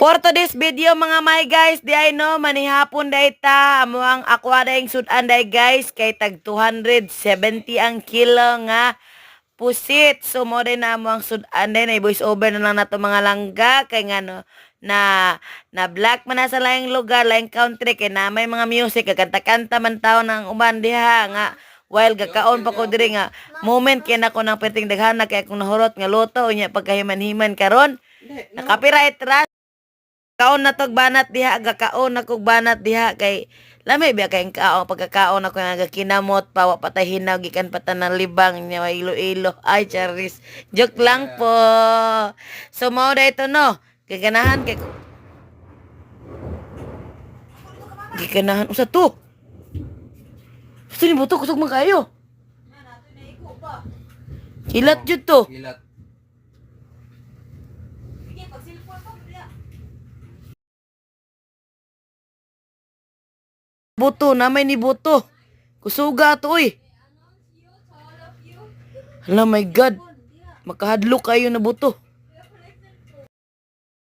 For today's video mga my guys, di ay no, manihapon day ta, amo ang aqua daing sudan day guys, kay tag 270 ang kilo nga pusit. So mo din na mo ang sudan day, na voice over na lang nato mga langga, kay nga no, na na black man na sa laing lugar, laing country, kay na may mga music, kaganta-kanta man tao ng uban diha nga, while gakaon pa ko diri nga moment kay nako nang perting daghana kay akong nahurot nga loto unya pagkahiman-himan karon. Nakapiright ra kaon na tog banat diha gakaon na kog banat diha kay lami biya kay kaon pagkakaon ako nga kinamot pawa patay hinaw gikan patanan libang nya ilo-ilo. Ay charis. Joke lang po. So mao da ito no? Kay ganahan kay giganahan. Usa to? Gusto ni buto kusog man kayo. Ilat jud to. Ilat. Buto na may ni buto. Kusuga to oy. Hala my god. Makahadlok kayo na buto.